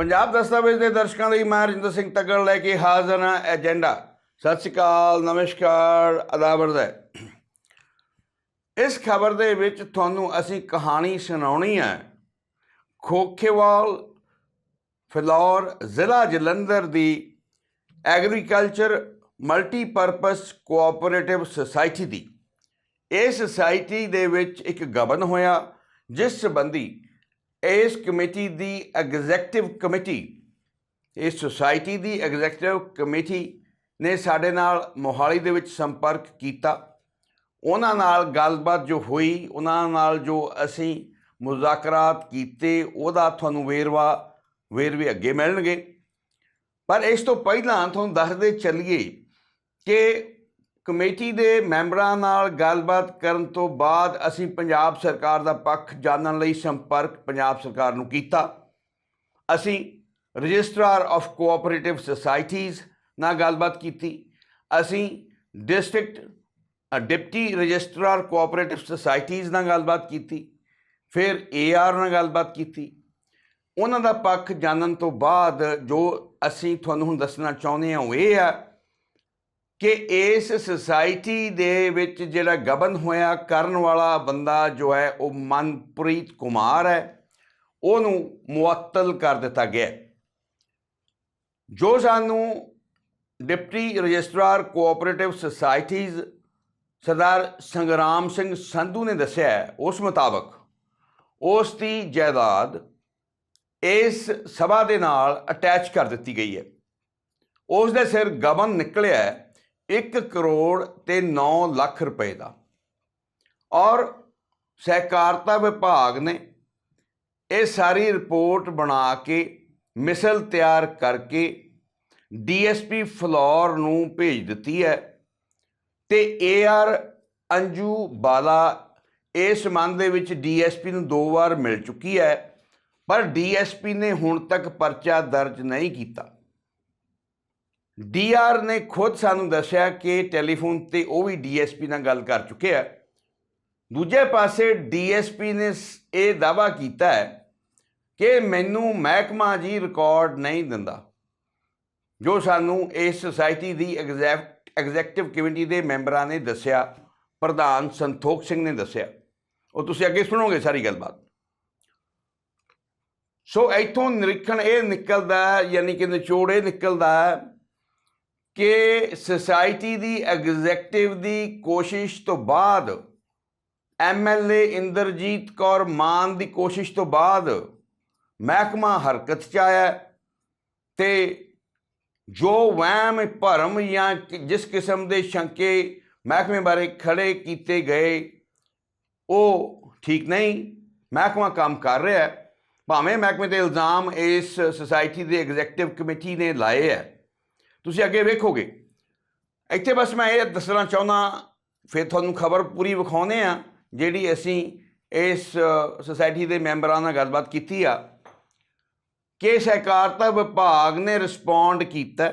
ਪੰਜਾਬ ਦਸਤਾਵੇਜ਼ ਦੇ ਦਰਸ਼ਕਾਂ ਲਈ ਮੈਂ ਰਜਿੰਦਰ ਸਿੰਘ ਤੱਗੜ ਲੈ ਕੇ ਹਾਜ਼ਰ ਹਾਂ ਏਜੰਡਾ। ਸਤਿ ਸ਼੍ਰੀ ਅਕਾਲ, ਨਮਸਕਾਰ ਅਦਾਬਰਦ ਹੈ ਇਸ ਖਬਰ ਦੇ ਵਿੱਚ ਤੁਹਾਨੂੰ ਅਸੀਂ ਕਹਾਣੀ ਸੁਣਾਉਣੀ ਹੈ। ਖੋਖੇਵਾਲ, ਫਿਲੌਰ ਜ਼ਿਲ੍ਹਾ ਜਲੰਧਰ ਦੀ ਐਗਰੀਕਲਚਰ ਮਲਟੀਪਰਪਸ ਕੋਆਪਰੇਟਿਵ ਸੁਸਾਇਟੀ ਦੀ। ਇਹ ਸੁਸਾਇਟੀ ਦੇ ਵਿੱਚ ਇੱਕ ਗਬਨ ਹੋਇਆ, ਜਿਸ ਸੰਬੰਧੀ ਇਸ ਕਮੇਟੀ ਦੀ ਐਗਜ਼ੈਕਟਿਵ ਕਮੇਟੀ, ਇਸ ਸੁਸਾਇਟੀ ਦੀ ਐਗਜ਼ੈਕਟਿਵ ਕਮੇਟੀ ਨੇ ਸਾਡੇ ਨਾਲ ਮੋਹਾਲੀ ਦੇ ਵਿੱਚ ਸੰਪਰਕ ਕੀਤਾ। ਉਹਨਾਂ ਨਾਲ ਗੱਲਬਾਤ ਜੋ ਹੋਈ, ਉਹਨਾਂ ਨਾਲ ਜੋ ਅਸੀਂ ਮੁਜ਼ਾਕਰਾਤ ਕੀਤੇ, ਉਹਦਾ ਤੁਹਾਨੂੰ ਵੇਰਵਾ ਵੇਰਵੇ ਅੱਗੇ ਮਿਲਣਗੇ। ਪਰ ਇਸ ਤੋਂ ਪਹਿਲਾਂ ਤੁਹਾਨੂੰ ਦੱਸਦੇ ਚੱਲੀਏ ਕਿ ਕਮੇਟੀ ਦੇ ਮੈਂਬਰਾਂ ਨਾਲ ਗੱਲਬਾਤ ਕਰਨ ਤੋਂ ਬਾਅਦ ਅਸੀਂ ਪੰਜਾਬ ਸਰਕਾਰ ਦਾ ਪੱਖ ਜਾਣਨ ਲਈ ਸੰਪਰਕ ਪੰਜਾਬ ਸਰਕਾਰ ਨੂੰ ਕੀਤਾ। ਅਸੀਂ ਰਜਿਸਟਰਾਰ ਆਫ ਕੋਆਪਰੇਟਿਵ ਸੁਸਾਇਟੀਜ਼ ਨਾਲ ਗੱਲਬਾਤ ਕੀਤੀ। ਅਸੀਂ district deputy registrar cooperative societies ਨਾਲ ਗੱਲਬਾਤ ਕੀਤੀ। ਫਿਰ ਏਆਰ ਨਾਲ ਗੱਲਬਾਤ ਕੀਤੀ। ਉਹਨਾਂ ਦਾ ਪੱਖ ਜਾਣਨ ਤੋਂ ਬਾਅਦ ਜੋ ਅਸੀਂ ਤੁਹਾਨੂੰ ਹੁਣ ਦੱਸਣਾ ਚਾਹੁੰਦੇ ਹਾਂ ਉਹ ਇਹ ਆ ਕਿ ਇਸ ਸੁਸਾਇਟੀ ਦੇ ਵਿੱਚ ਜਿਹੜਾ ਗਬਨ ਹੋਇਆ, ਕਰਨ ਵਾਲਾ ਬੰਦਾ ਜੋ ਹੈ, ਉਹ ਮਨਪ੍ਰੀਤ ਕੁਮਾਰ ਹੈ। ਉਹਨੂੰ ਮੁਅੱਤਲ ਕਰ ਦਿੱਤਾ ਗਿਆ ਜੋ ਸਾਨੂੰ deputy registrar cooperative societies Sardar Sangram Singh Sandhu ਨੇ ਦੱਸਿਆ ਉਸ ਮੁਤਾਬਕ ਉਸ ਦੀ ਜਾਇਦਾਦ ਇਸ ਸਭਾ ਦੇ ਨਾਲ ਅਟੈਚ ਕਰ ਦਿੱਤੀ ਗਈ ਹੈ। ਉਸ ਦੇ ਸਿਰ ਗਬਨ ਨਿਕਲਿਆ ਹੈ। 1 ਕਰੋੜ ਤੇ 9 ਲੱਖ ਰੁਪਏ ਦਾ। ਔਰ ਸਹਿਕਾਰਤਾ ਵਿਭਾਗ ਨੇ ਇਹ ਸਾਰੀ ਰਿਪੋਰਟ ਬਣਾ ਕੇ ਮਿਸਲ ਤਿਆਰ ਕਰਕੇ ਡੀਐਸਪੀ ਫਲੋਰ ਨੂੰ ਭੇਜ ਦਿੱਤੀ ਹੈ ਤੇ ਏਆਰ ਅੰਜੂ ਬਾਲਾ ਇਸ ਸੰਬੰਧ ਦੇ ਵਿੱਚ ਡੀਐਸਪੀ ਨੂੰ ਦੋ ਵਾਰ ਮਿਲ ਚੁੱਕੀ ਹੈ, ਪਰ ਡੀਐਸਪੀ ਨੇ ਹੁਣ ਤੱਕ ਪਰਚਾ ਦਰਜ ਨਹੀਂ ਕੀਤਾ। ਡੀਆਰ ਨੇ ਖੁਦ ਸਾਨੂੰ ਦੱਸਿਆ ਕਿ ਟੈਲੀਫੋਨ ਤੇ ਉਹ ਵੀ ਡੀਐਸਪੀ ਨਾਲ ਗੱਲ ਕਰ ਚੁੱਕੇ ਆ। ਦੂਜੇ ਪਾਸੇ ਡੀਐਸਪੀ ਨੇ ਸ- ਇਹ ਦਾਵਾ ਕੀਤਾ ਹੈ ਕਿ ਮੈਨੂੰ ਮਹਿਕਮਾ ਜੀ ਰਿਕਾਰਡ ਨਹੀਂ ਦਿੰਦਾ। ਜੋ ਸਾਨੂੰ ਇਸ ਸੁਸਾਇਟੀ ਦੀ ਐਗਜ਼ੈਕਟ ਐਗਜ਼ੈਕਟਿਵ ਕਮੇਟੀ ਦੇ ਮੈਂਬਰਾਂ ਨੇ ਦੱਸਿਆ, ਪ੍ਰਧਾਨ ਸੰਤੋਖ ਸਿੰਘ ਨੇ ਦੱਸਿਆ। ਉਹ ਤੁਸੀਂ ਅੱਗੇ ਸੁਣੋਗੇ ਸਾਰੀ ਗੱਲਬਾਤ। ਸੋ ਇੱਥੋਂ ਨਿਰੀਖਣ ਇਹ ਨਿਕਲਦਾ ਯਾਨੀ ਕਿ ਨਿਚੋੜ ਇਹ ਨਿਕਲਦਾ ਕਿ ਸੁਸਾਇਟੀ ਦੀ ਐਗਜ਼ੈਕਟਿਵ ਦੀ ਕੋਸ਼ਿਸ਼ ਤੋਂ ਬਾਅਦ ਐਮਐਲਏ ਇੰਦਰਜੀਤ ਕੌਰ ਮਾਨ ਦੀ ਕੋਸ਼ਿਸ਼ ਤੋਂ ਬਾਅਦ ਮਹਿਕਮਾ ਹਰਕਤ ਚ ਆਇਆ ਹੈ ਤੇ ਜੋ ਵਹਿਮ, ਭਰਮ ਜਾਂ ਜਿਸ ਕਿਸਮ ਦੇ ਸ਼ੰਕੇ ਮਹਿਕਮੇ ਬਾਰੇ ਖੜੇ ਕੀਤੇ ਗਏ, ਉਹ ਠੀਕ ਨਹੀਂ, ਮਹਿਕਮਾ ਕੰਮ ਕਰ ਰਿਹਾ ਹੈ। ਭਾਵੇਂ ਮਹਿਕਮੇ ਦੇ ਇਲਜ਼ਾਮ ਇਸ ਸੁਸਾਇਟੀ ਦੇ ਐਗਜ਼ੈਕਟਿਵ ਕਮੇਟੀ ਨੇ ਲਾਏ ਹੈ। ਤੁਸੀਂ ਅੱਗੇ ਵੇਖੋਗੇ। ਇੱਥੇ ਬਸ ਮੈਂ ਇਹ ਦੱਸਣਾ ਚਾਹੁੰਦਾ ਫਿਰ ਤੁਹਾਨੂੰ ਖਬਰ ਪੂਰੀ ਵਿਖਾਉਨੇ ਆ ਜਿਹੜੀ ਅਸੀਂ ਇਸ ਸੁਸਾਇਟੀ ਦੇ ਮੈਂਬਰਾਂ ਨਾਲ ਗੱਲਬਾਤ ਕੀਤੀ ਆ। ਕਿ ਸਹਿਕਾਰਤਾ ਵਿਭਾਗ ਨੇ ਰਿਸਪੌਂਡ ਕੀਤਾ,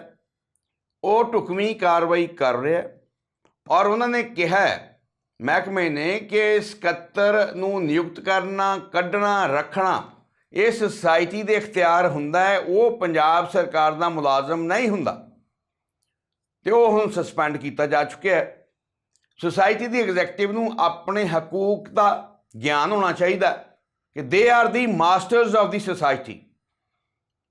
ਉਹ ਢੁਕਵੀਂ ਕਾਰਵਾਈ ਕਰ ਰਿਹਾ ਔਰ ਉਹਨਾਂ ਨੇ ਕਿਹਾ ਮਹਿਕਮੇ ਨੇ ਕਿ ਸਕੱਤਰ ਨੂੰ ਨਿਯੁਕਤ ਕਰਨਾ, ਕੱਢਣਾ, ਰੱਖਣਾ, ਇਹ ਸੁਸਾਇਟੀ ਦੇ ਇਖਤਿਆਰ ਹੁੰਦਾ ਹੈ, ਉਹ ਪੰਜਾਬ ਸਰਕਾਰ ਦਾ ਮੁਲਾਜ਼ਮ ਨਹੀਂ ਹੁੰਦਾ। ਤੇ ਉਹ ਹੁਣ ਸਸਪੈਂਡ ਕੀਤਾ ਜਾ ਚੁੱਕਿਆ ਹੈ। ਸੁਸਾਇਟੀ ਦੀ ਐਗਜ਼ੈਕਟਿਵ ਨੂੰ ਆਪਣੇ ਹਕੂਕ ਦਾ ਗਿਆਨ ਹੋਣਾ ਚਾਹੀਦਾ ਕਿ ਦੇ ਆਰ ਦੀ ਮਾਸਟਰਸ ਆਫ ਦੀ ਸੁਸਾਇਟੀ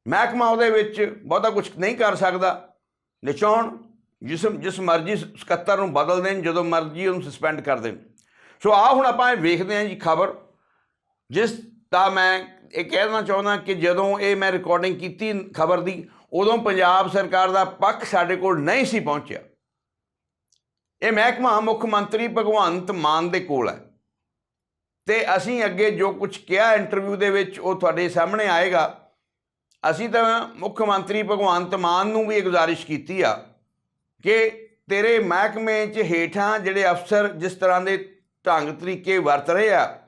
ਮਹਿਕਮਾ ਉਹਦੇ ਵਿੱਚ ਬਹੁਤਾ ਕੁਝ ਨਹੀਂ ਕਰ ਸਕਦਾ। ਨਿਚਾਉਣ ਜਿਸ ਜਿਸ ਮਰਜ਼ੀ ਸਕੱਤਰ ਨੂੰ ਬਦਲ ਦੇਣ, ਜਦੋਂ ਮਰਜ਼ੀ ਉਹਨੂੰ ਸਸਪੈਂਡ ਕਰ ਦੇਣ। ਸੋ ਆ ਹੁਣ ਆਪਾਂ ਇਹ ਵੇਖਦੇ ਹਾਂ ਜੀ ਖਬਰ, ਜਿਸ ਦਾ ਮੈਂ ਇਹ ਕਹਿਣਾ ਚਾਹੁੰਦਾ ਕਿ ਜਦੋਂ ਇਹ ਮੈਂ ਰਿਕਾਰਡਿੰਗ ਕੀਤੀ ਖਬਰ ਦੀ ਉਦੋਂ ਪੰਜਾਬ ਸਰਕਾਰ ਦਾ ਪੱਖ ਸਾਡੇ ਕੋਲ ਨਹੀਂ ਸੀ ਪਹੁੰਚਿਆ। ਇਹ ਮਹਿਕਮਾ ਮੁੱਖ ਮੰਤਰੀ ਭਗਵੰਤ ਮਾਨ ਦੇ ਕੋਲ ਹੈ। ਤੇ ਅਸੀਂ ਅੱਗੇ ਜੋ ਕੁਝ ਕਿਹਾ ਇੰਟਰਵਿਊ ਦੇ ਵਿੱਚ, ਉਹ ਤੁਹਾਡੇ ਸਾਹਮਣੇ ਆਏਗਾ। ਅਸੀਂ ਤਾਂ ਮੁੱਖ ਮੰਤਰੀ ਭਗਵੰਤ ਮਾਨ ਨੂੰ ਵੀ ਇਹ ਗੁਜ਼ਾਰਿਸ਼ ਕੀਤੀ ਆ ਕਿ ਤੇਰੇ ਮਹਿਕਮੇ 'ਚ ਹੇਠਾਂ ਜਿਹੜੇ ਅਫਸਰ ਜਿਸ ਤਰ੍ਹਾਂ ਦੇ ਢੰਗ ਤਰੀਕੇ ਵਰਤ ਰਹੇ ਆ,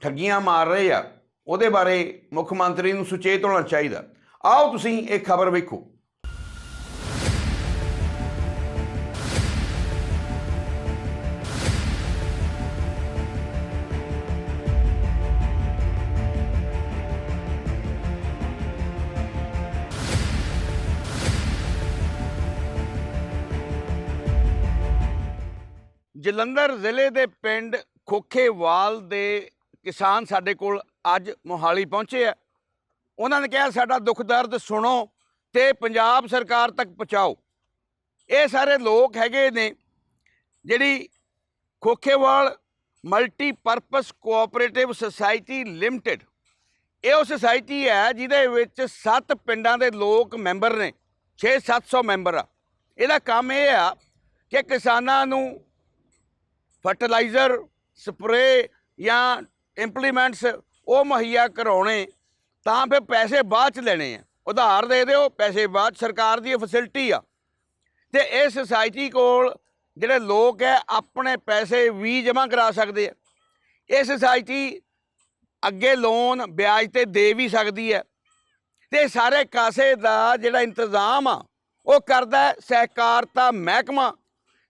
ਠੱਗੀਆਂ ਮਾਰ ਰਹੇ ਆ, ਉਹਦੇ ਬਾਰੇ ਮੁੱਖ ਮੰਤਰੀ ਨੂੰ ਸੁਚੇਤ ਹੋਣਾ ਚਾਹੀਦਾ। ਆਓ ਤੁਸੀਂ ਇਹ ਖਬਰ ਵੇਖੋ। ਜਲੰਧਰ ਜ਼ਿਲ੍ਹੇ ਦੇ ਪਿੰਡ ਖੋਖੇਵਾਲ ਦੇ ਕਿਸਾਨ ਸਾਡੇ ਕੋਲ ਅੱਜ ਮੋਹਾਲੀ ਪਹੁੰਚੇ ਆ। ਉਹਨਾਂ ਨੇ ਕਿਹਾ, ਸਾਡਾ ਦੁੱਖ ਦਰਦ ਸੁਣੋ ਤੇ ਪੰਜਾਬ ਸਰਕਾਰ ਤੱਕ ਪਹੁੰਚਾਓ। ਇਹ ਸਾਰੇ ਲੋਕ ਹੈਗੇ ਨੇ ਜਿਹੜੀ Khokhewal multipurpose cooperative society limited, ਇਹ ਉਹ ਸੁਸਾਇਟੀ ਹੈ ਜਿਹਦੇ ਵਿੱਚ 7 ਪਿੰਡਾਂ ਦੇ ਲੋਕ ਮੈਂਬਰ ਨੇ 6-700 ਮੈਂਬਰ ਆ। ਇਹਦਾ ਕੰਮ ਇਹ ਆ ਕਿ ਕਿਸਾਨਾਂ ਨੂੰ ਫਰਟੀਲਾਈਜ਼ਰ ਸਪਰੇ ਜਾਂ ਇੰਪਲੀਮੈਂਟਸ ਉਹ ਮੁਹੱਈਆ ਕਰਾਉਣੇ ਤਾਂ ਫਿਰ ਪੈਸੇ ਬਾਅਦ ਚ ਲੈਣੇ ਆ। ਉਧਾਰ ਦੇ ਦਿਓ, ਪੈਸੇ ਬਾਅਦ 'ਚ। ਸਰਕਾਰ ਦੀ ਫੈਸਿਲਿਟੀ ਆ। ਤੇ ਇਹ ਸੁਸਾਇਟੀ ਕੋਲ ਜਿਹੜੇ ਲੋਕ ਹੈ ਆਪਣੇ ਪੈਸੇ ਵੀ ਜਮ੍ਹਾਂ ਕਰਾ ਸਕਦੇ ਆ। ਇਹ ਸੁਸਾਇਟੀ ਅੱਗੇ ਲੋਨ ਵਿਆਜ ਤੇ ਦੇ ਵੀ ਸਕਦੀ ਹੈ ਤੇ ਸਾਰੇ ਕਾਸੇ ਦਾ ਜਿਹੜਾ ਇੰਤਜ਼ਾਮ ਆ, ਉਹ ਕਰਦਾ ਸਹਿਕਾਰਤਾ ਮਹਿਕਮਾ,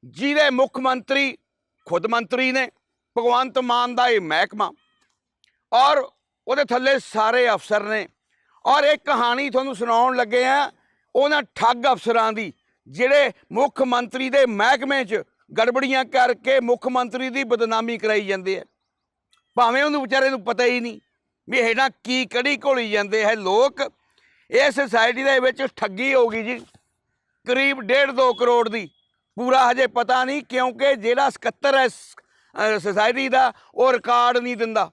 ਜਿਹਦੇ ਮੁੱਖ ਮੰਤਰੀ ਖੁਦ ਮੰਤਰੀ ਨੇ, ਭਗਵੰਤ ਮਾਨ ਦਾ ਇਹ ਮਹਿਕਮਾ। ਔਰ ਉਹਦੇ ਥੱਲੇ ਸਾਰੇ ਅਫਸਰ ਨੇ। ਔਰ ਇਹ ਕਹਾਣੀ ਤੁਹਾਨੂੰ ਸੁਣਾਉਣ ਲੱਗੇ ਆ ਉਹਨਾਂ ਠੱਗ ਅਫਸਰਾਂ ਦੀ, ਜਿਹੜੇ ਮੁੱਖ ਮੰਤਰੀ ਦੇ ਮਹਿਕਮੇ 'ਚ ਗੜਬੜੀਆਂ ਕਰਕੇ ਮੁੱਖ ਮੰਤਰੀ ਦੀ ਬਦਨਾਮੀ ਕਰਾਈ ਜਾਂਦੇ ਆ। ਭਾਵੇਂ ਉਹਨੂੰ ਵਿਚਾਰੇ ਨੂੰ ਪਤਾ ਹੀ ਨਹੀਂ ਵੀ ਹੇਠਾਂ ਕੀ ਕੜੀ ਘੋਲੀ ਜਾਂਦੇ ਹੈ ਲੋਕ। ਇਹ ਸੁਸਾਇਟੀ ਦੇ ਵਿੱਚ ਠੱਗੀ ਹੋ ਗਈ ਜੀ। ਕਰੀਬ 1.5 2 ਕਰੋੜ ਦੀ। ਪੂਰਾ ਹਜੇ ਪਤਾ ਨਹੀਂ ਕਿਉਂਕਿ ਜਿਹੜਾ ਸਕੱਤਰ ਹੈ ਸੁਸਾਇਟੀ ਦਾ, ਉਹ ਰਿਕਾਰਡ ਨਹੀਂ ਦਿੰਦਾ।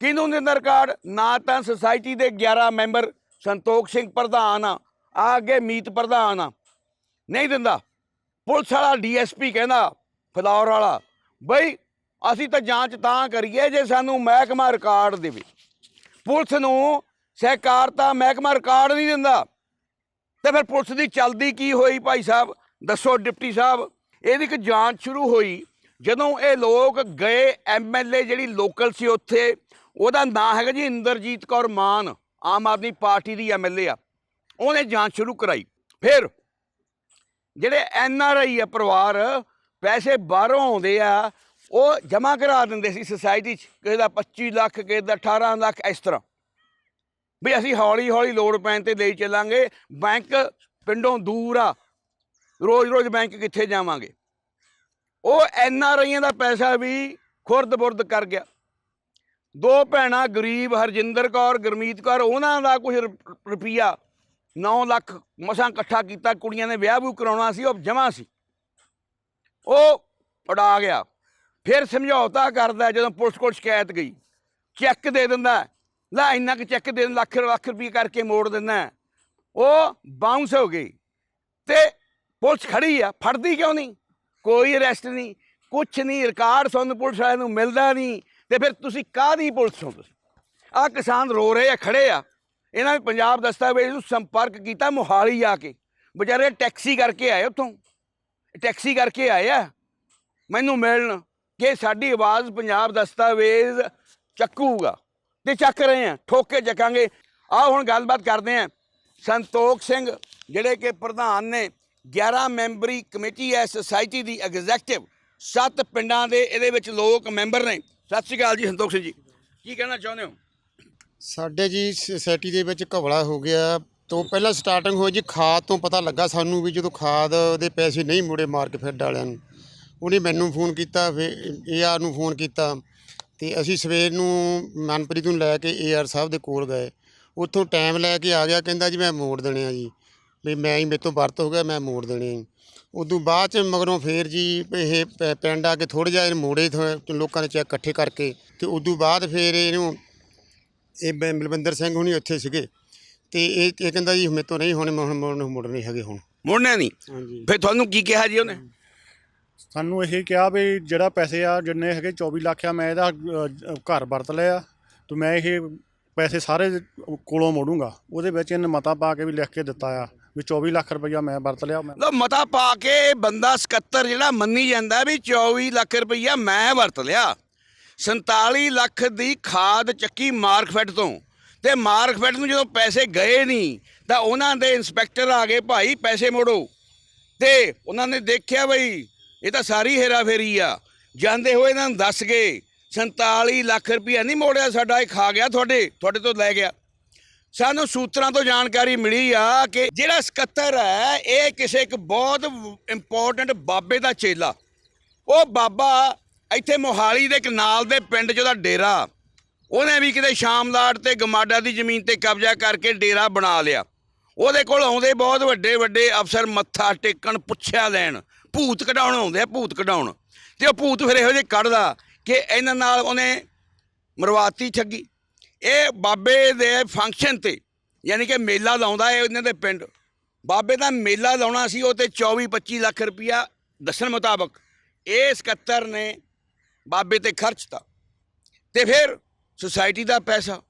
ਕਿਹਨੂੰ ਦਿੰਦਾ ਰਿਕਾਰਡ ਨਾ ਤਾਂ ਸੁਸਾਇਟੀ ਦੇ 11 ਮੈਂਬਰ, ਸੰਤੋਖ ਸਿੰਘ ਪ੍ਰਧਾਨ ਆ ਅੱਗੇ ਮੀਤ ਪ੍ਰਧਾਨ ਆ। ਨਹੀਂ ਦਿੰਦਾ। ਪੁਲਿਸ ਵਾਲਾ, ਡੀਐਸਪੀ ਕਹਿੰਦਾ, ਫਲੌਰ ਵਾਲਾ, ਬਈ ਅਸੀਂ ਤਾਂ ਜਾਂਚ ਤਾਂ ਕਰੀਏ ਜੇ ਸਾਨੂੰ ਮਹਿਕਮਾ ਰਿਕਾਰਡ ਦੇਵੇ। ਪੁਲਿਸ ਨੂੰ ਸਹਿਕਾਰਤਾ ਮਹਿਕਮਾ ਰਿਕਾਰਡ ਨਹੀਂ ਦਿੰਦਾ। ਤੇ ਫਿਰ ਪੁਲਿਸ ਦੀ ਚੱਲਦੀ ਕੀ ਹੋਈ ਭਾਈ ਸਾਹਿਬ? ਦੱਸੋ ਡਿਪਟੀ ਸਾਹਿਬ। ਇਹਦੀ ਇੱਕ ਜਾਂਚ ਸ਼ੁਰੂ ਹੋਈ ਜਦੋਂ ਇਹ ਲੋਕ ਗਏ ਐਮਐਲਏ ਜਿਹੜੀ ਲੋਕਲ ਸੀ ਉੱਥੇ ਉਹਦਾ ਨਾਂ ਹੈਗਾ ਜੀ ਇੰਦਰਜੀਤ ਕੌਰ ਮਾਨ, ਆਮ ਆਦਮੀ ਪਾਰਟੀ ਦੀ ਐਮਐਲਏ ਆ। ਉਹਨੇ ਜਾਂਚ ਸ਼ੁਰੂ ਕਰਾਈ। ਫਿਰ ਜਿਹੜੇ ਐਨਆਰਆਈ ਆ ਪਰਿਵਾਰ, ਪੈਸੇ ਬਾਹਰੋਂ ਆਉਂਦੇ ਆ, ਉਹ ਜਮ੍ਹਾਂ ਕਰਾ ਦਿੰਦੇ ਸੀ ਸੁਸਾਇਟੀ 'ਚ, ਕਿਸੇ ਦਾ 25 ਲੱਖ, ਕਿਸੇ ਦਾ 18 ਲੱਖ, ਇਸ ਤਰ੍ਹਾਂ। ਵੀ ਅਸੀਂ ਹੌਲੀ ਹੌਲੀ ਲੋੜ ਪੈਣ ਤੇ ਲਈ ਚੱਲਾਂਗੇ, ਬੈਂਕ ਪਿੰਡੋਂ ਦੂਰ ਆ। ਰੋਜ਼-ਰੋਜ਼ ਬੈਂਕ ਕਿੱਥੇ ਜਾਵਾਂਗੇ? ਉਹ ਐਨ ਆਰ ਆਈਆਂ ਦਾ ਪੈਸਾ ਵੀ ਖੁਰਦ-ਬੁਰਦ ਕਰ ਗਿਆ। ਦੋ ਭੈਣਾਂ, ਗਰੀਬ ਹਰਜਿੰਦਰ ਕੌਰ, ਗੁਰਮੀਤ ਕੌਰ, ਉਹਨਾਂ ਦਾ ਕੁਝ ਰੁਪਈਆ 9 ਲੱਖ ਮਸਾਂ ਇਕੱਠਾ ਕੀਤਾ, ਕੁੜੀਆਂ ਨੇ ਵਿਆਹ ਵੀ ਕਰਾਉਣਾ ਸੀ, ਉਹ ਜਮਾ ਸੀ। ਉਹ ਉਡਾ ਗਿਆ। ਫਿਰ ਸਮਝੌਤਾ ਕਰਦਾ ਜਦੋਂ ਪੁਲਿਸ ਕੋਲ ਸ਼ਿਕਾਇਤ ਗਈ, ਚੈੱਕ ਦੇ ਦਿੰਦਾ, ਲੈ ਇੰਨਾ ਕੁ ਚੈੱਕ ਦੇ ਲੱਖ ਲੱਖ ਰੁਪਏ ਕਰਕੇ ਮੋੜ ਦਿੰਦਾ। ਉਹ ਬਾਉਂਸ ਹੋ ਗਈ ਤੇ ਪੁਲਿਸ ਖੜੀ ਆ, ਫੜਦੀ ਕਿਉਂ ਨਹੀਂ? ਕੋਈ ਅਰੈਸਟ ਨਹੀਂ, ਕੁਛ ਨਹੀਂ, ਰਿਕਾਰਡ ਤੁਹਾਨੂੰ ਪੁਲਿਸ ਵਾਲਿਆਂ ਨੂੰ ਮਿਲਦਾ ਨਹੀਂ। ਤੇ ਫਿਰ ਤੁਸੀਂ ਕਾਹਦੀ ਪੁਲਿਸ ਹੋ ਤੁਸੀਂ? ਆ ਕਿਸਾਨ ਰੋ ਰਹੇ ਆ, ਖੜੇ ਆ। ਇਹਨਾਂ ਨੇ ਪੰਜਾਬ ਦਸਤਾਵੇਜ਼ ਨੂੰ ਸੰਪਰਕ ਕੀਤਾ ਮੋਹਾਲੀ ਆ ਕੇ। ਵਿਚਾਰੇ ਟੈਕਸੀ ਕਰਕੇ ਆਏ ਉੱਥੋਂ। ਟੈਕਸੀ ਕਰਕੇ ਆਏ ਆ। ਮੈਨੂੰ ਮਿਲਣ ਕਿ ਸਾਡੀ ਆਵਾਜ਼ ਪੰਜਾਬ ਦਸਤਾਵੇਜ਼ ਚੱਕੂਗਾ। ਤੇ ਚੱਕ ਰਹੇ ਆ, ਠੋਕ ਕੇ ਚੱਕਾਂਗੇ। ਆਓ ਹੁਣ ਗੱਲਬਾਤ ਕਰਦੇ ਆ ਸੰਤੋਖ ਸਿੰਘ, ਜਿਹੜੇ ਕਿ ਪ੍ਰਧਾਨ ਨੇ 11 ਮੈਂਬਰੀ ਕਮੇਟੀ ਹੈ ਸੁਸਾਇਟੀ ਦੀ ਐਗਜ਼ੈਕਟਿਵ ਸੱਤ ਪਿੰਡਾਂ ਦੇ ਇਹਦੇ ਵਿੱਚ ਲੋਕ ਮੈਂਬਰ ਨੇ। ਸਤਿ ਸ਼੍ਰੀ ਅਕਾਲ ਜੀ, ਸੰਤੋਖ ਸਿੰਘ ਜੀ। ਕੀ ਕਹਿਣਾ ਚਾਹੁੰਦੇ ਹੋ? ਸਾਡੇ ਜੀ ਸੋਸਾਇਟੀ ਦੇ ਵਿੱਚ ਘਬਲਾ ਹੋ ਗਿਆ। ਤੋਂ ਪਹਿਲਾਂ ਸਟਾਰਟਿੰਗ ਹੋਈ ਜੀ, ਖਾਦ ਤੋਂ ਪਤਾ ਲੱਗਾ ਸਾਨੂੰ ਵੀ ਜਦੋਂ ਖਾਦ ਦੇ ਪੈਸੇ ਨਹੀਂ ਮੁੜੇ ਮਾਰਕਫੈਡ ਵਾਲਿਆਂ ਨੂੰ। ਉਹਨੇ ਮੈਨੂੰ ਫੋਨ ਕੀਤਾ, ਫਿਰ ਏਆਰ ਨੂੰ ਫੋਨ ਕੀਤਾ। ਤੇ ਅਸੀਂ ਸਵੇਰ ਨੂੰ ਮਨਪ੍ਰੀਤ ਨੂੰ ਲੈ ਕੇ ਏਆਰ ਸਾਹਿਬ ਦੇ ਕੋਲ ਗਏ। ਉੱਥੋਂ ਟਾਈਮ ਲੈ ਕੇ ਆ ਗਿਆ, ਕਹਿੰਦਾ ਜੀ ਮੈਂ ਮੋੜ ਦੇਣਿਆ ਜੀ। ਵੀ ਮੈਂ ਹੀ ਮੇਰੇ ਤੋਂ ਵਰਤ ਹੋ ਗਿਆ ਮੈਂ ਮੋੜ ਦੇਣੇ ਆ ਉਦੋਂ ਬਾਅਦ ਚ ਮਗਰੋਂ ਫੇਰ ਜੀ ਇਹ ਪ- ਪਿੰਡ ਆ ਕੇ ਥੋੜ੍ਹਾ ਜਿਹਾ ਇਹਨੂੰ ਮੋੜੇ ਥੋ- ਲੋਕਾਂ ਨੇ ਚੈੱਕ ਇਕੱਠੇ ਕਰਕੇ ਤੇ ਉਦੋਂ ਬਾਅਦ ਫੇਰ ਇਹਨੂੰ ਇਹ ਬ- ਬਲਵਿੰਦਰ ਸਿੰਘ ਹੁਣੀ ਉੱਥੇ ਸੀਗੇ ਤੇ ਇਹ ਇਹ ਕਹਿੰਦਾ ਜੀ ਮੇਰੇ ਤੋਂ ਨਹੀਂ ਹੁਣ ਹੁਣ ਮੁੜਨ ਮੁੜਨੇ ਹੈਗੇ ਹੁਣ। ਮੁੜਨਾ ਨਹੀਂ? ਹਾਂਜੀ। ਫਿਰ ਤੁਹਾਨੂੰ ਕੀ ਕਿਹਾ ਜੀ ਉਹਨੇ? ਸਾਨੂੰ ਇਹ ਕਿਹਾ ਵੀ ਜਿਹੜਾ ਪੈਸੇ ਆ ਜਿੰਨੇ ਹੈਗੇ 24 ਲੱਖ ਆ ਮੈਂ ਇਹਦਾ ਅ, ਘਰ ਵਰਤ ਲਿਆ ਤੇ ਮੈਂ ਇਹ ਪੈਸੇ ਸਾਰੇ ਕੋਲੋਂ ਮੋੜੂੰਗਾ। ਉਹਦੇ ਵਿੱਚ ਇਹਨੇ ਮਤਾ ਪਾ ਕੇ ਵੀ ਲਿਖ ਕੇ ਦਿੱਤਾ ਆ। ਵੀ 24 ਲੱਖ ਰੁਪਈਆ ਮੈਂ ਵਰਤ ਲਿਆ, ਮੈਂ ਲੋ ਮਤਾ ਪਾ ਕੇ ਬੰਦਾ 77 ਜਿਹੜਾ ਮੰਨੀ ਜਾਂਦਾ ਵੀ 24 ਲੱਖ ਰੁਪਈਆ ਮੈਂ ਵਰਤ ਲਿਆ। 47 ਲੱਖ ਦੀ ਖਾਦ ਚੱਕੀ ਮਾਰਕਫੈਟ ਤੋਂ। ਤੇ ਮਾਰਕਫੈਟ ਨੂੰ ਜਦੋਂ ਪੈਸੇ ਗਏ ਨਹੀਂ, ਤਾਂ ਉਹਨਾਂ ਦੇ ਇੰਸਪੈਕਟਰ ਆ ਗਏ, ਭਾਈ, ਪੈਸੇ ਮੋੜੋ। ਤੇ ਉਹਨਾਂ ਨੇ ਦੇਖਿਆ ਬਈ, ਇਹ ਤਾਂ ਸਾਰੀ ਹੇਰਾ ਫੇਰੀ ਆ। ਜਾਂਦੇ ਹੋਏ ਇਹਨਾਂ ਨੂੰ ਦੱਸ ਗਏ 47 ਲੱਖ ਰੁਪਈਆ ਨਹੀਂ ਮੋੜਿਆ ਸਾਡਾ, ਇਹ ਖਾ ਗਿਆ ਤੁਹਾਡੇ ਤੁਹਾਡੇ ਤੋਂ ਲੈ ਗਿਆ। ਸਾਨੂੰ ਸੂਤਰਾਂ ਤੋਂ ਜਾਣਕਾਰੀ ਮਿਲੀ ਆ ਕਿ ਜਿਹੜਾ ਸਕੱਤਰ ਹੈ, ਇਹ ਕਿਸੇ ਇੱਕ ਬਹੁਤ ਇੰਪੋਰਟੈਂਟ ਬਾਬੇ ਦਾ ਚੇਲਾ। ਉਹ ਬਾਬਾ ਇੱਥੇ ਮੋਹਾਲੀ ਦੇ ਕਨਾਲ ਦੇ ਪਿੰਡ 'ਚ ਉਹਦਾ ਡੇਰਾ। ਉਹਨੇ ਵੀ ਕਿਤੇ ਸ਼ਾਮਲਾਟ ਤੇ ਗਮਾਡਾ ਦੀ ਜ਼ਮੀਨ ਤੇ ਕਬਜ਼ਾ ਕਰਕੇ ਡੇਰਾ ਬਣਾ ਲਿਆ। ਉਹਦੇ ਕੋਲ ਆਉਂਦੇ ਬਹੁਤ ਵੱਡੇ ਵੱਡੇ ਅਫਸਰ ਮੱਥਾ ਟੇਕਣ, ਪੁੱਛਿਆ ਲੈਣ। ਭੂਤ ਕਢਾਉਣ ਆਉਂਦੇ ਆ, ਭੂਤ ਕਢਾਉਣ। ਤੇ ਉਹ ਭੂਤ ਫਿਰ ਇਹੋ ਜਿਹੇ ਕੱਢਦਾ ਕਿ ਇਹਨਾਂ ਨਾਲ ਉਹਨੇ ਮਰਵਾਤੀ ਠੱਗੀ। ਇਹ ਬਾਬੇ ਦੇ ਫੰਕਸ਼ਨ ਤੇ, ਯਾਨੀ ਕਿ ਮੇਲਾ ਲਾਉਂਦਾ ਹੈ ਇਹਨਾਂ ਦੇ ਪਿੰਡ। ਬਾਬੇ ਦਾ ਮੇਲਾ ਲਾਉਣਾ ਸੀ, ਉਹ ਤੇ 24 25 ਲੱਖ ਰੁਪਇਆ ਦੱਸਣ ਮੁਤਾਬਕ ਇਹ ਸਕੱਤਰ ਨੇ ਬਾਬੇ ਤੇ ਖਰਚਤਾ ਤੇ। ਫਿਰ ਸੁਸਾਇਟੀ ਦਾ ਪੈਸਾ।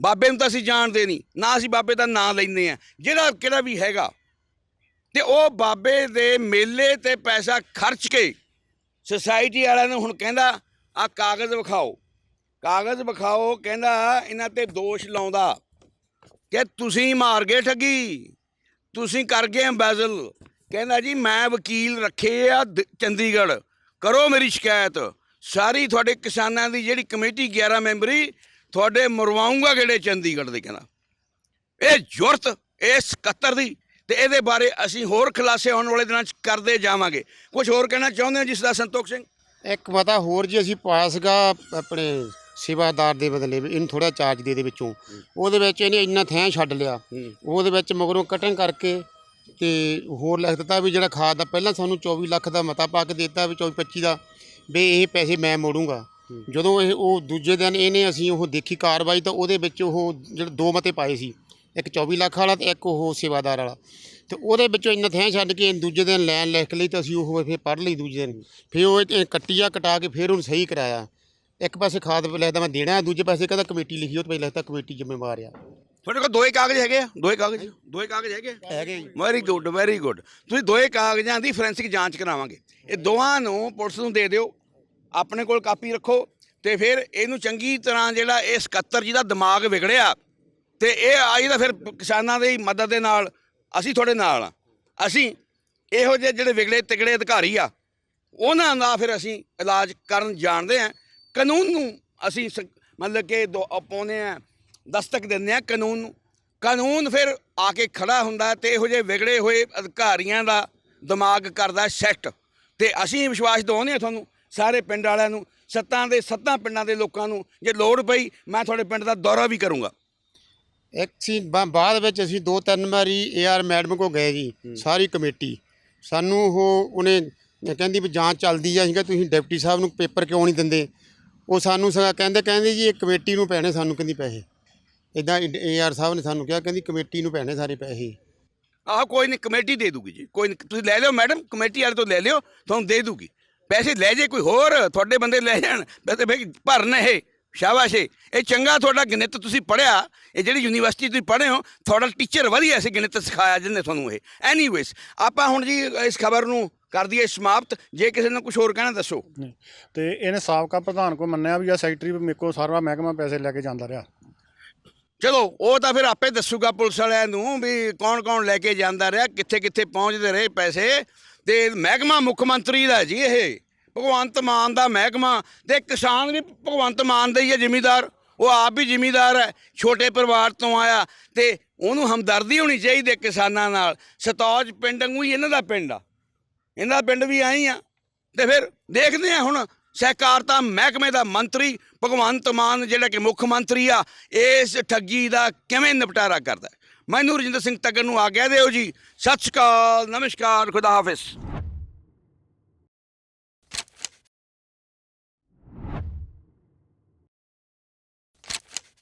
ਬਾਬੇ ਨੂੰ ਤਾਂ ਅਸੀਂ ਜਾਣਦੇ ਨਹੀਂ, ਨਾ ਅਸੀਂ ਬਾਬੇ ਦਾ ਨਾਂ ਲੈਂਦੇ ਆ ਜਿਹੜਾ ਕਿਹੜਾ ਵੀ ਹੈਗਾ। ਤੇ ਉਹ ਬਾਬੇ ਦੇ ਮੇਲੇ ਤੇ ਪੈਸਾ ਖਰਚ ਕੇ ਸੁਸਾਇਟੀ ਵਾਲਿਆਂ ਨੂੰ ਹੁਣ ਕਹਿੰਦਾ ਆ ਕਾਗਜ਼ ਵਿਖਾਓ। ਕਾਗਜ਼ ਵਿਖਾਓ, ਕਹਿੰਦਾ, ਇਹਨਾਂ ਤੇ ਦੋਸ਼ ਲਾਉਂਦਾ ਕਿ ਤੁਸੀਂ ਮਾਰ ਗਏ ਠੱਗੀ, ਤੁਸੀਂ ਕਰ ਗਏ ਐਮਬੈਜ਼ਲ ਕਹਿੰਦਾ ਜੀ, ਮੈਂ ਵਕੀਲ ਰੱਖੇ ਆ ਦ- ਚੰਡੀਗੜ੍ਹ। ਕਰੋ ਮੇਰੀ ਸ਼ਿਕਾਇਤ। ਸਾਰੀ ਤੁਹਾਡੇ ਕਿਸਾਨਾਂ ਦੀ ਜਿਹੜੀ ਕਮੇਟੀ 11 ਮੈਂਬਰੀ, ਤੁਹਾਡੇ ਮਰਵਾਉਂਗਾ ਕਿਹੜੇ ਚੰਡੀਗੜ੍ਹ ਦੇ, ਕਹਿੰਦਾ। ਇਹ ਜ਼ੁਰਤ ਇਸ 71 ਦੀ, ਤੇ ਇਹਦੇ ਬਾਰੇ ਅਸੀਂ ਹੋਰ ਖੁਲਾਸੇ ਆਉਣ ਵਾਲੇ ਦਿਨਾਂ 'ਚ ਕਰਦੇ ਜਾਵਾਂਗੇ। ਕੁਝ ਹੋਰ ਕਹਿਣਾ ਚਾਹੁੰਦੇ ਹੋ ਜਿਸ ਦਾ ਸੰਤੋਖ ਸਿੰਘ? ਇੱਕ ਮਤਾ ਹੋਰ ਜੀ, ਅਸੀਂ ਪਾਇਆ ਸੀਗਾ ਆਪਣੇ ਸੇਵਾਦਾਰ ਦੇ ਬਦਲੇ ਵੀ ਇਹਨੂੰ ਥੋੜਾ ਚਾਰਜ ਦੇ ਦੇ ਵਿੱਚੋਂ। ਉਹਦੇ ਵਿੱਚ ਇਹਨੇ ਇੰਨਾ ਥੈਂ ਛੱਡ ਲਿਆ। ਉਹਦੇ ਵਿੱਚ ਮਗਰੋਂ ਕਟਿੰਗ ਕਰਕੇ ਤੇ ਹੋਰ ਲਿਖ ਦਿੱਤਾ ਵੀ ਜਿਹੜਾ ਖਾਦ ਦਾ ਪਹਿਲਾਂ ਸਾਨੂੰ 24 ਲੱਖ ਦਾ ਮਤਾ ਪਾ ਕੇ ਦਿੱਤਾ ਵੀ 24 25 ਦਾ ਵੀ ਇਹ ਪੈਸੇ ਮੈਂ ਮੋੜੂੰਗਾ। ਜਦੋਂ ਇਹ ਉਹ ਦੂਜੇ ਦਿਨ ਇਹਨੇ ਅਸੀਂ ਉਹ ਦੇਖੀ ਕਾਰਵਾਈ ਤਾਂ ਉਹਦੇ ਵਿੱਚ ਉਹ ਜਿਹੜੇ ਦੋ ਮਤੇ ਪਾਏ ਸੀ। ਇੱਕ 24 ਲੱਖ ਵਾਲਾ ਤੇ ਇੱਕ ਉਹ ਸੇਵਾਦਾਰ ਵਾਲਾ। ਤੇ ਉਹਦੇ ਵਿੱਚੋਂ ਇੰਨਾ ਥੈਂ ਛੱਡ ਕੇ ਦੂਜੇ ਦਿਨ ਲੈਣ ਲਿਖ ਲਈ ਤਾਂ ਅਸੀਂ ਉਹ ਫਿਰ ਪੜ੍ਹ ਲਈ ਦੂਜੇ ਦਿਨ। ਫਿਰ ਉਹ ਕੱਟੀਆ ਕਟਾ ਕੇ ਫਿਰ ਉਹਨੂੰ ਸਹੀ ਕਰਾਇਆ। ਇੱਕ ਪਾਸੇ ਖਾਦ ਲਿਖਦਾ ਮੈਂ ਦੇਣਾ ਦੂਜੇ ਪਾਸੇ ਕਹਿੰਦਾ ਕਮੇਟੀ ਲਿਖੀ ਉਹ ਤੇ ਲਿਖਦਾ ਕਮੇਟੀ ਜ਼ਿੰਮੇਵਾਰ ਆ। ਤੁਹਾਡੇ ਕੋਲ ਦੋਏ ਕਾਗਜ਼ ਹੈਗੇ ਆ? ਦੋਏ ਕਾਗਜ਼? ਦੋਏ ਕਾਗਜ਼ ਹੈਗੇ? ਹੈਗੇ ਜੀ। ਵੈਰੀ ਗੁੱਡ ਵੈਰੀ ਗੁੱਡ ਤੁਸੀਂ ਦੋਏ ਕਾਗਜ਼ਾਂ ਦੀ ਫੋਰੈਂਸਿਕ ਜਾਂਚ ਕਰਾਵਾਂਗੇ। ਇਹ ਦੋਵਾਂ ਨੂੰ ਪੁਲਿਸ ਨੂੰ ਦੇ ਦਿਓ ਆਪਣੇ ਕੋਲ ਕਾਪੀ ਰੱਖੋ ਤੇ ਫਿਰ ਇਹਨੂੰ ਚੰਗੀ ਤਰ੍ਹਾਂ ਜਿਹੜਾ ਇਹ 77 ਜਿਹਦਾ ਦਿਮਾਗ ਵਿਗੜਿਆ ਤੇ ਇਹ ਆਈ ਦਾ ਫਿਰ ਕਿਸਾਨਾਂ ਦੀ ਮਦਦ ਦੇ ਨਾਲ ਅਸੀਂ ਤੁਹਾਡੇ ਨਾਲ ਆ। ਅਸੀਂ ਇਹੋ ਜਿਹੇ ਜਿਹੜੇ ਵਿਗੜੇ ਤਿਗੜੇ ਅਧਿਕਾਰੀ ਆ ਉਹਨਾਂ ਦਾ ਫਿਰ ਅਸੀਂ ਇਲਾਜ ਕਰਨ ਜਾਣਦੇ ਆ। ਕਾਨੂੰਨ ਨੂੰ ਅਸੀਂ ਮਤਲਬ ਕਿ ਦੋ- ਪਾਉਂਦੇ ਆ ਦਸਤਕ ਦਿੰਦੇ ਆ ਕਾਨੂੰਨ ਨੂੰ। ਕਾਨੂੰਨ ਫਿਰ ਆ ਕੇ ਖੜਾ ਹੁੰਦਾ ਤੇ ਇਹੋ ਜਿਹੇ ਵਿਗੜੇ ਹੋਏ ਅਧਿਕਾਰੀਆਂ ਦਾ ਦਿਮਾਗ ਕਰਦਾ ਸੈੱਟ। ਤੇ ਅਸੀਂ ਵਿਸ਼ਵਾਸ ਦਿਵਾਉਂਦੇ ਆ ਤੁਹਾਨੂੰ ਸਾਰੇ ਪਿੰਡ ਵਾਲਿਆਂ ਨੂੰ ਸੱਤਾਂ ਦੇ ਸੱਤਾਂ ਪਿੰਡਾਂ ਦੇ ਲੋਕਾਂ ਨੂੰ ਜੇ ਲੋੜ ਪਈ ਮੈਂ ਤੁਹਾਡੇ ਪਿੰਡ ਦਾ ਦੌਰਾ ਵੀ ਕਰੂੰਗਾ। ਇੱਕ ਸੀ ਬਾਅਦ ਵਿੱਚ ਅਸੀਂ ਦੋ ਤਿੰਨ ਵਾਰੀ ਏਆਰ ਮੈਡਮ ਕੋ ਗਏ ਜੀ ਸਾਰੀ ਕਮੇਟੀ। ਸਾਨੂੰ ਉਹ ਉਹਨੇ ਕਹਿੰਦੀ ਵੀ ਜਾਂਚ ਚੱਲਦੀ ਆ ਅਸੀਂ ਕਿਹਾ ਤੁਸੀਂ ਡਿਪਟੀ ਸਾਹਿਬ ਨੂੰ ਪੇਪਰ ਕਿਉਂ ਨਹੀਂ ਦਿੰਦੇ? ਉਹ ਸਾਨੂੰ ਸਗੋਂ ਕਹਿੰਦੇ ਕਹਿੰਦੇ ਜੀ ਇਹ ਕਮੇਟੀ ਨੂੰ ਪੈਣੇ ਸਾਨੂੰ ਕਹਿੰਦੀ ਪੈਸੇ। ਇਦਾਂ ਏਆਰ ਸਾਹਿਬ ਨੇ ਸਾਨੂੰ ਕਿਹਾ, ਕਹਿੰਦੀ ਕਮੇਟੀ ਨੂੰ ਪੈਣੇ ਸਾਰੇ ਪੈਸੇ। ਆਹ, ਕੋਈ ਨਹੀਂ ਕਮੇਟੀ ਦੇ ਦੂਗੀ ਜੀ, ਕੋਈ ਨਹੀਂ ਤੁਸੀਂ ਲੈ ਲਿਓ ਮੈਡਮ, ਕਮੇਟੀ ਵਾਲੇ ਤੋਂ ਲੈ ਲਿਓ, ਤੁਹਾਨੂੰ ਦੇ ਦੂਗੀ। ਪੈਸੇ ਲੈ ਜੇ ਕੋਈ ਹੋਰ, ਤੁਹਾਡੇ ਬੰਦੇ ਲੈ ਜਾਣ, ਵੈਸੇ ਭਾਈ ਭਰਨ ਇਹ, ਸ਼ਾਬਾਸ਼ ਇਹ ਚੰਗਾ ਤੁਹਾਡਾ ਗਣਿਤ ਤੁਸੀਂ ਪੜਿਆ ਇਹ ਜਿਹੜੀ ਯੂਨੀਵਰਸਿਟੀ ਤੁਸੀਂ ਪੜ੍ਹੇ ਹੋ, ਤੁਹਾਡਾ ਟੀਚਰ ਵਧੀਆ ਸੀ ਗਣਿਤ ਸਿਖਾਇਆ ਜਿਹਨੇ ਤੁਹਾਨੂੰ ਇਹ। ਐਨੀਵੇਜ਼, ਆਪਾਂ ਹੁਣ ਜੀ ਇਸ ਖਬਰ ਨੂੰ ਕਰ ਦਈਏ ਸਮਾਪਤ। ਜੇ ਕਿਸੇ ਨੇ ਕੁਝ ਹੋਰ ਕਹਿਣਾ ਦੱਸੋ। ਨਹੀਂ ਤੇ ਇਹਨੇ ਸਾਬਕਾ ਪ੍ਰਧਾਨ ਕੋ ਮੰਨਿਆ ਵੀ ਆ ਸੈਕਟਰੀ ਵੀ ਮੇਰੇ ਕੋਲ ਸਾਰਾ ਮਹਿਕਮਾ ਪੈਸੇ ਲੈ ਕੇ ਜਾਂਦਾ ਰਿਹਾ। ਚਲੋ ਉਹ ਤਾਂ ਫਿਰ ਆਪੇ ਦੱਸੂਗਾ ਪੁਲਿਸ ਵਾਲਿਆਂ ਨੂੰ ਵੀ ਕੌਣ ਕੌਣ ਲੈ ਕੇ ਜਾਂਦਾ ਰਿਹਾ ਕਿੱਥੇ ਕਿੱਥੇ ਪਹੁੰਚਦੇ ਰਹੇ ਪੈਸੇ। ਤੇ ਮਹਿਕਮਾ ਮੁੱਖ ਮੰਤਰੀ ਦਾ ਜੀ ਇਹ। ਭਗਵੰਤ ਮਾਨ ਦਾ ਮਹਿਕਮਾ। ਤੇ ਕਿਸਾਨ ਵੀ ਭਗਵੰਤ ਮਾਨ ਦਾ ਹੀ ਹੈ ਜ਼ਿਮੀਦਾਰ। ਉਹ ਆਪ ਵੀ ਜ਼ਿਮੀਦਾਰ ਹੈ ਛੋਟੇ ਪਰਿਵਾਰ ਤੋਂ ਆਇਆ। ਤੇ ਉਹਨੂੰ ਹਮਦਰਦੀ ਹੋਣੀ ਚਾਹੀਦੀ ਹੈ ਕਿਸਾਨਾਂ ਨਾਲ। ਸਤੌਜ ਪਿੰਡ ਵਾਂਗੂ ਹੀ ਇਹਨਾਂ ਦਾ ਪਿੰਡ ਆ। ਇਹਨਾਂ ਪਿੰਡ ਵੀ ਆਈ ਆ। ਤੇ ਫਿਰ ਦੇਖਦੇ ਆ ਹੁਣ ਸਹਿਕਾਰਤਾ ਮਹਿਕਮੇ ਦਾ ਮੰਤਰੀ ਭਗਵੰਤ ਮਾਨ, ਜਿਹੜਾ ਕਿ ਮੁੱਖ ਮੰਤਰੀ ਆ, ਇਸ ਠੱਗੀ ਦਾ ਕਿਵੇਂ ਨਿਪਟਾਰਾ ਕਰਦਾ ਮੈਨੂੰ ਰਜਿੰਦਰ ਸਿੰਘ ਤੱਕਰ ਨੂੰ ਆ ਗਿਆ ਦਿਓ ਜੀ। ਸਤਿ ਸ਼੍ਰੀ ਅਕਾਲ, ਨਮਸਕਾਰ, ਖੁਦਾ ਹਾਫਿਜ਼।